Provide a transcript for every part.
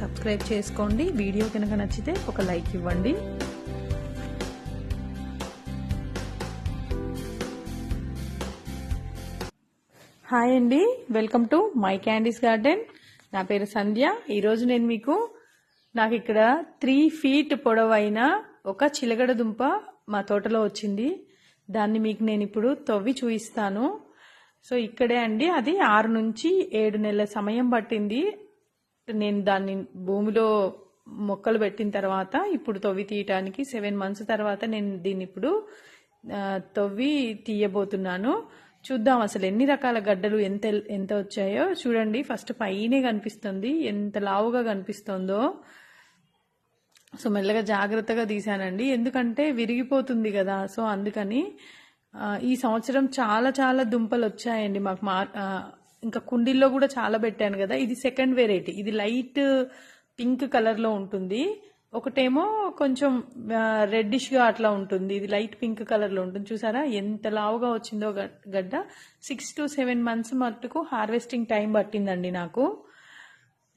Subscribe చేసుకోండి. Video కనుక నచ్చితే ఒక లైక్ ఇవ్వండి. హాయ్ అండి. Welcome to my candies garden. నా పేరు సంధ్య. ఈరోజు నేను మీకు నాకు ఇక్కడ త్రీ ఫీట్ పొడవైన ఒక చిలగడ దుంప మా తోటలో వచ్చింది. దాన్ని మీకు నేను ఇప్పుడు తవ్వి చూపిస్తాను. సో ఇక్కడే అండి. అది ఆరు నుంచి ఏడు నెలల సమయం పట్టింది. నేను దాన్ని భూమిలో మొక్కలు పెట్టిన తర్వాత ఇప్పుడు తవ్వి తీయటానికి సెవెన్ మంత్స్ తర్వాత నేను దీన్ని ఇప్పుడు తవ్వి తీయబోతున్నాను. చూద్దాం అసలు ఎన్ని రకాల గడ్డలు ఎంత ఎంత వచ్చాయో. చూడండి ఫస్ట్ పైనే కనిపిస్తుంది. ఎంత లావుగా కనిపిస్తుందో. సో మెల్లగా జాగ్రత్తగా తీసానండి ఎందుకంటే విరిగిపోతుంది కదా. సో అందుకని ఈ సంవత్సరం చాలా చాలా దుంపలు వచ్చాయండి. మాకు మా ఇంకా కుండీల్లో కూడా చాలా పెట్టాను కదా. ఇది సెకండ్ వెరైటీ ఇది లైట్ పింక్ కలర్లో ఉంటుంది. ఒకటేమో కొంచెం రెడ్డిష్గా అట్లా ఉంటుంది. ఇది లైట్ పింక్ కలర్లో ఉంటుంది. చూసారా? ఎంత లావుగా వచ్చిందో గ- గడ్డ. సిక్స్ టు సెవెన్ మంత్స్ మట్టుకు హార్వెస్టింగ్ టైం పట్టిందండి నాకు.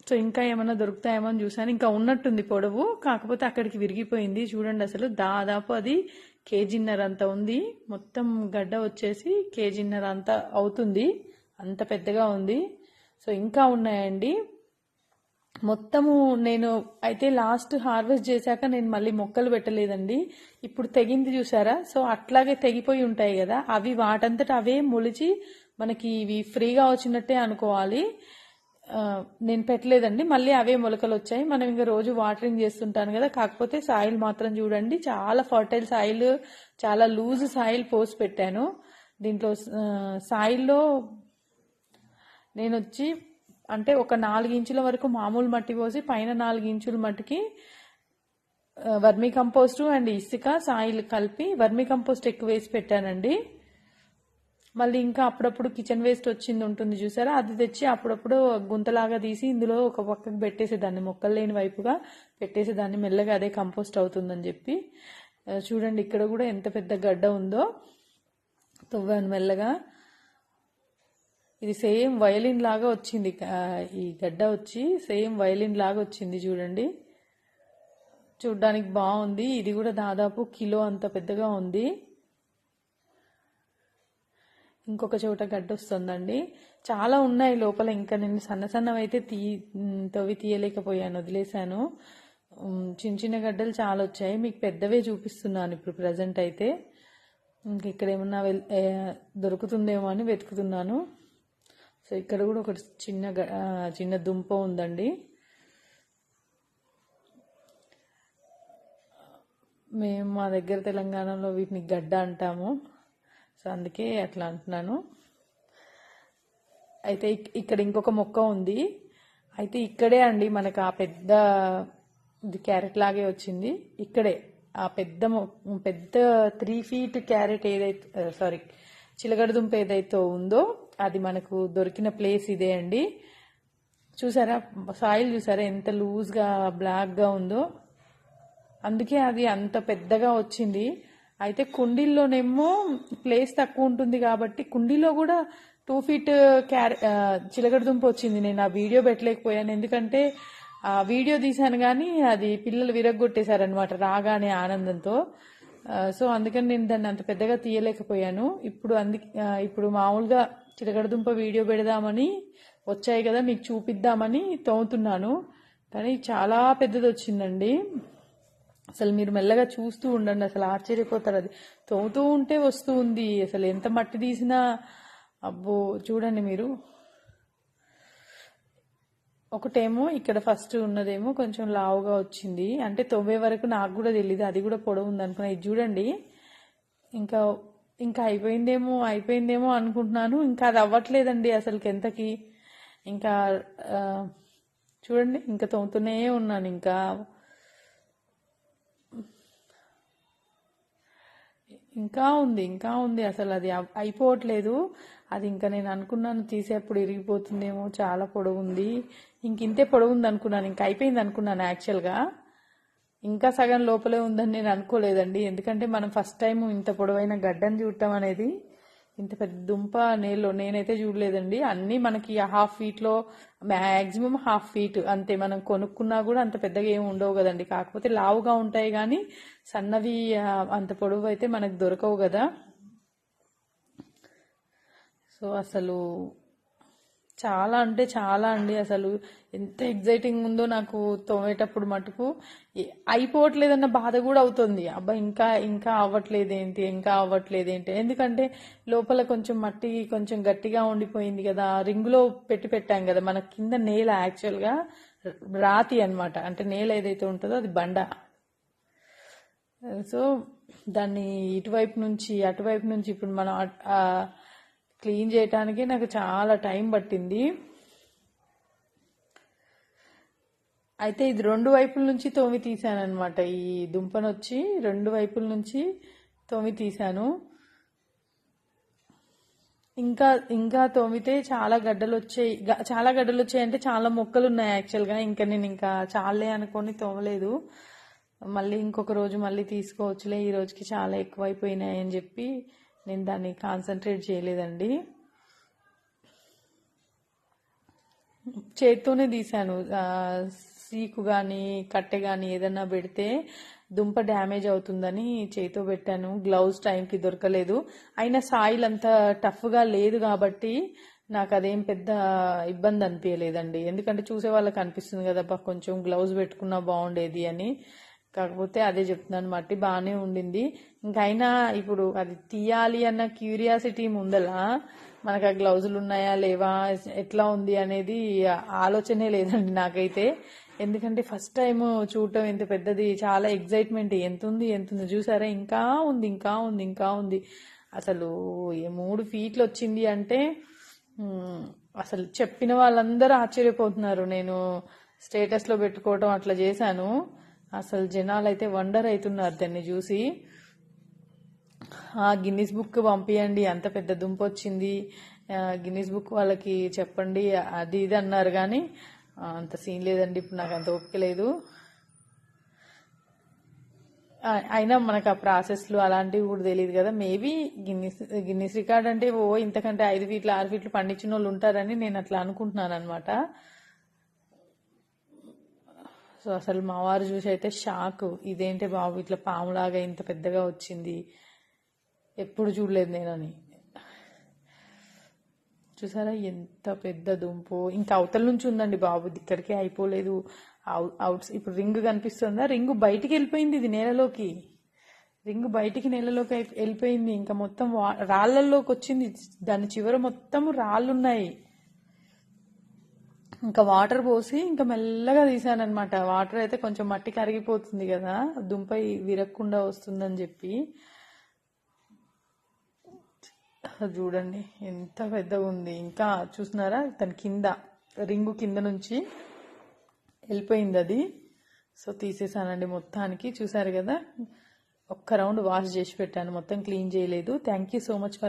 సో ఇంకా ఏమైనా దొరుకుతాయేమో అని చూసాను ఇంకా ఉన్నట్టుంది పొడవు. కాకపోతే అక్కడికి విరిగిపోయింది. చూడండి అసలు దాదాపు అది కేజీన్నర అంత ఉంది. మొత్తం గడ్డ వచ్చేసి కేజీన్నర అంత అవుతుంది. అంత పెద్దగా ఉంది. సో ఇంకా ఉన్నాయండి. మొత్తము నేను అయితే లాస్ట్ హార్వెస్ట్ చేశాక నేను మళ్ళీ మొక్కలు పెట్టలేదండి. ఇప్పుడు తెగింది చూసారా? సో అట్లాగే తెగిపోయి ఉంటాయి కదా. అవి వాటంతట అవే మొలిచి మనకి ఇవి ఫ్రీగా వచ్చినట్టే అనుకోవాలి. నేను పెట్టలేదండి. మళ్ళీ అవే మొలకలు వచ్చాయి. మనం ఇంకా రోజు వాటరింగ్ చేస్తుంటాను కదా. కాకపోతే సాయిల్ మాత్రం చూడండి. చాలా ఫర్టైల్ సాయిల్ చాలా లూజ్ సాయిల్ పోసి పెట్టాను. దీంట్లో సాయిల్లో నేను వచ్చి అంటే ఒక నాలుగు ఇంచుల వరకు మామూలు మట్టి పోసి పైన నాలుగు ఇంచుల మట్టికి వర్మీ కంపోస్టు అండ్ ఇసుక సాయిల్ కలిపి వర్మీ కంపోస్ట్ ఎక్కువ వేసి పెట్టానండి. మళ్ళీ ఇంకా అప్పుడప్పుడు కిచెన్ వేస్ట్ వచ్చింది ఉంటుంది చూసారా? అది తెచ్చి అప్పుడప్పుడు గుంతలాగా తీసి ఇందులో ఒక పక్కకు పెట్టేసేదాన్ని మొక్కలు లేని వైపుగా పెట్టేసేదాన్ని మెల్లగా అదే కంపోస్ట్ అవుతుందని చెప్పి. చూడండి ఇక్కడ కూడా ఎంత పెద్ద గడ్డ ఉందో. తవ్వాను మెల్లగా. ఇది సేమ్ వయలిన్ లాగా వచ్చింది ఈ గడ్డ వచ్చి సేమ్ వయలిన్ లాగా వచ్చింది చూడండి. చూడ్డానికి బాగుంది. ఇది కూడా దాదాపు కిలో అంత పెద్దగా ఉంది. ఇంకొక చోట గడ్డ వస్తుందండి. చాలా ఉన్నాయి లోపల ఇంకా నేను సన్న సన్నవి అయితే తీ తవ్వి తీయలేకపోయాను వదిలేశాను. చిన్న చిన్న గడ్డలు చాలా వచ్చాయి. మీకు పెద్దవే చూపిస్తున్నాను ఇప్పుడు ప్రజెంట్ అయితే. ఇంక ఇక్కడ ఏమన్నా దొరుకుతుందేమో అని వెతుకుతున్నాను. సో ఇక్కడ కూడా ఒక చిన్న గ- చిన్న దుంప ఉందండి. మేము మా దగ్గర తెలంగాణలో వీటిని గడ్డ అంటాము. సో అందుకే అట్లా అంటున్నాను. అయితే ఇక్కడ ఇంకొక మొక్క ఉంది. అయితే ఇక్కడే అండి మనకు ఆ పెద్ద ఇది క్యారెట్ లాగే వచ్చింది. ఇక్కడే ఆ పెద్ద మొ- పెద్ద త్రీ ఫీట్ క్యారెట్ ఏదైతే సారీ చిలగడ దుంప ఏదైతే ఉందో అది మనకు దొరికిన ప్లేస్ ఇదే అండి. చూసారా సాయిల్ చూసారా ఎంత లూజ్గా బ్లాక్గా ఉందో. అందుకే అది అంత పెద్దగా వచ్చింది. అయితే కుండీల్లోనేమో ప్లేస్ తక్కువ ఉంటుంది కాబట్టి కుండీలో కూడా టూ ఫీట్ క్యారె చిలకడదుంప చిలకడ వచ్చింది. నేను ఆ వీడియో పెట్టలేకపోయాను. ఎందుకంటే ఆ వీడియో తీశాను కానీ అది పిల్లలు విరగొట్టేశారనమాట రాగానే ఆనందంతో. సో అందుకని నేను దాన్ని అంత పెద్దగా తీయలేకపోయాను. ఇప్పుడు అందుకే ఇప్పుడు మామూలుగా చిలకడదుంప వీడియో పెడదామని వచ్చాయి కదా మీకు చూపిద్దామని తోముతున్నాను. కానీ చాలా పెద్దది వచ్చిందండి అసలు మీరు మెల్లగా చూస్తూ ఉండండి అసలు ఆశ్చర్యపోతారు అది. తోముతూ ఉంటే వస్తూ ఉంది. అసలు ఎంత మట్టి తీసినా అబ్బో చూడండి మీరు. ఒకటేమో ఇక్కడ ఫస్ట్ ఉన్నదేమో కొంచెం లావుగా వచ్చింది. అంటే తొవ్వే వరకు నాకు కూడా తెలియదు అది కూడా పొడవు ఉందనుకున్నా. ఇది చూడండి. ఇంకా ఇంకా అయిపోయిందేమో అయిపోయిందేమో అనుకుంటున్నాను. ఇంకా అది అవ్వట్లేదండి అసలుకి ఎంతకి ఇంకా చూడండి ఇంకా తోముతూనే ఉన్నాను. ఇంకా ఇంకా ఉంది ఇంకా ఉంది. అసలు అది అయిపోవట్లేదు. అది ఇంకా నేను అనుకున్నాను తీసేప్పుడు ఇరిగిపోతుందేమో చాలా పొడవు ఉంది. ఇంక ఇంతే పొడవు ఉంది అనుకున్నాను ఇంకా అయిపోయింది అనుకున్నాను యాక్చువల్గా. ఇంకా సగం లోపలే ఉందని నేను అనుకోలేదండి. ఎందుకంటే మనం ఫస్ట్ టైం ఇంత పొడవైన గడ్డను చూడటం అనేది ఇంత పెద్ద దుంప నేలో నేనైతే చూడలేదండి. అన్నీ మనకి హాఫ్ ఫీట్లో మ్యాక్సిమం హాఫ్ ఫీట్ అంతే మనం కొనుక్కున్నా కూడా అంత పెద్దగా ఏమి ఉండవు కదండి. కాకపోతే లావుగా ఉంటాయి కానీ సన్నవి అంత పొడవు అయితే మనకు దొరకవు కదా. సో అసలు చాలా అంటే చాలా అండి అసలు. ఎంత ఎగ్జైటింగ్ ఉందో నాకు తోమేటప్పుడు మటుకు. అయిపోవట్లేదన్న బాధ కూడా అవుతుంది. అబ్బా ఇంకా ఇంకా అవ్వట్లేదు ఏంటి ఇంకా అవ్వట్లేదు ఏంటి ఎందుకంటే లోపల కొంచెం మట్టి కొంచెం గట్టిగా ఉండిపోయింది కదా. రింగులో పెట్టి పెట్టాం కదా. మన కింద నేల యాక్చువల్గా రాతి అన్నమాట. అంటే నేల ఏదైతే ఉంటుందో అది బండ. సో దాన్ని ఇటువైపు నుంచి అటువైపు నుంచి ఇప్పుడు మనం క్లీన్ చేయటానికి నాకు చాలా టైం పట్టింది. అయితే ఇది రెండు వైపుల నుంచి తోమి తీసాను అనమాట ఈ దుంపను వచ్చి రెండు వైపుల నుంచి తోమి తీసాను ఇంకా ఇంకా తోమితే చాలా గడ్డలు వచ్చాయి చాలా గడ్డలు వచ్చాయి అంటే చాలా మొక్కలు ఉన్నాయి యాక్చువల్గా. ఇంకా నేను ఇంకా చాలే అనుకొని తోమలేదు. మళ్ళీ ఇంకొక రోజు మళ్ళీ తీసుకోవచ్చులే ఈ రోజుకి చాలా ఎక్కువైపోయినాయి అని చెప్పి నేను దాన్ని కాన్సన్ట్రేట్ చేయలేదండి. చేత్తోనే తీశాను. సీకు కానీ కట్టె కానీ ఏదన్నా పెడితే దుంప డ్యామేజ్ అవుతుందని చేతితో పెట్టాను. గ్లౌజ్ టైంకి దొరకలేదు. అయినా సాయిల్ అంత టఫ్గా లేదు కాబట్టి నాకు అదేం పెద్ద ఇబ్బంది అనిపించలేదండి ఎందుకంటే చూసే వాళ్ళకి అనిపిస్తుంది కదా కొంచెం గ్లౌజ్ పెట్టుకున్నా బాగుండేది అని. కాకపోతే అదే చెప్తున్నాను మట్టి బాగానే ఉండింది. ఇంకైనా ఇప్పుడు అది తీయాలి అన్న క్యూరియాసిటీ ముందలా మనకు ఆ గ్లౌజులు ఉన్నాయా లేవా ఎట్లా ఉంది అనేది ఆలోచనే లేదండి నాకైతే. ఎందుకంటే ఫస్ట్ టైం చూడటం ఎంత పెద్దది చాలా ఎగ్జైట్మెంట్ ఎంత ఉంది ఎంత ఉంది చూసారా? ఇంకా ఉంది ఇంకా ఉంది ఇంకా ఉంది. అసలు మూడు ఫీట్లు వచ్చింది అంటే అసలు చెప్పిన వాళ్ళందరూ ఆశ్చర్యపోతున్నారు. నేను స్టేటస్లో పెట్టుకోవడం అట్లా చేశాను. అసలు జనాలు అయితే వండర్ అవుతున్నారు దాన్ని చూసి. ఆ గిన్నిస్ బుక్ పంపియండి అంత పెద్ద దుంప వచ్చింది. గిన్నిస్ బుక్ వాళ్ళకి చెప్పండి అది ఇది అన్నారు కానీ అంత సీన్ లేదండి ఇప్పుడు నాకు అంత ఓపిక లేదు. అయినా మనకు ఆ ప్రాసెస్లు అలాంటివి కూడా తెలియదు కదా. మేబీ గిన్నిస్ గిన్నిస్ రికార్డ్ అంటే ఓ ఇంతకంటే ఐదు ఫీట్లు ఆరు ఫీట్లు పండించిన వాళ్ళు ఉంటారని నేను అట్లా అనుకుంటున్నాను అనమాట సో అసలు మా వారు చూసి అయితే షాక్. ఇదేంటి బాబు ఇట్లా పాములాగా ఇంత పెద్దగా వచ్చింది? ఎప్పుడు చూడలేదు నేనని. చూసారా ఎంత పెద్ద దుంపు? ఇంకా అవతల నుంచి ఉందండి బాబు ఇక్కడికే అయిపోలేదు. అవుట్ అవుట్స్ ఇప్పుడు రింగ్ కనిపిస్తుందా? రింగ్ బయటికి వెళ్ళిపోయింది ఇది నేలలోకి. రింగ్ బయటికి నేలలోకి వెళ్ళిపోయింది. ఇంకా మొత్తం వా- రాళ్ళల్లోకి వచ్చింది. దాని చివర మొత్తం రాళ్ళు ఉన్నాయి ఇంకా వాటర్ పోసి ఇంకా మెల్లగా తీసానమాట వాటర్ అయితే కొంచెం మట్టి కరిగిపోతుంది కదా దుంప విరక్కుండా వస్తుందని చెప్పి. చూడండి ఎంత పెద్దగా ఉంది. ఇంకా చూసినారా దాని కింద రింగు కింద నుంచి వెళ్ళిపోయింది అది. సో తీసేసానండి మొత్తానికి. చూసారు కదా? ఒక్క రౌండ్ వాష్ చేసి పెట్టాను. మొత్తం క్లీన్ చేయలేదు. Thank you so much for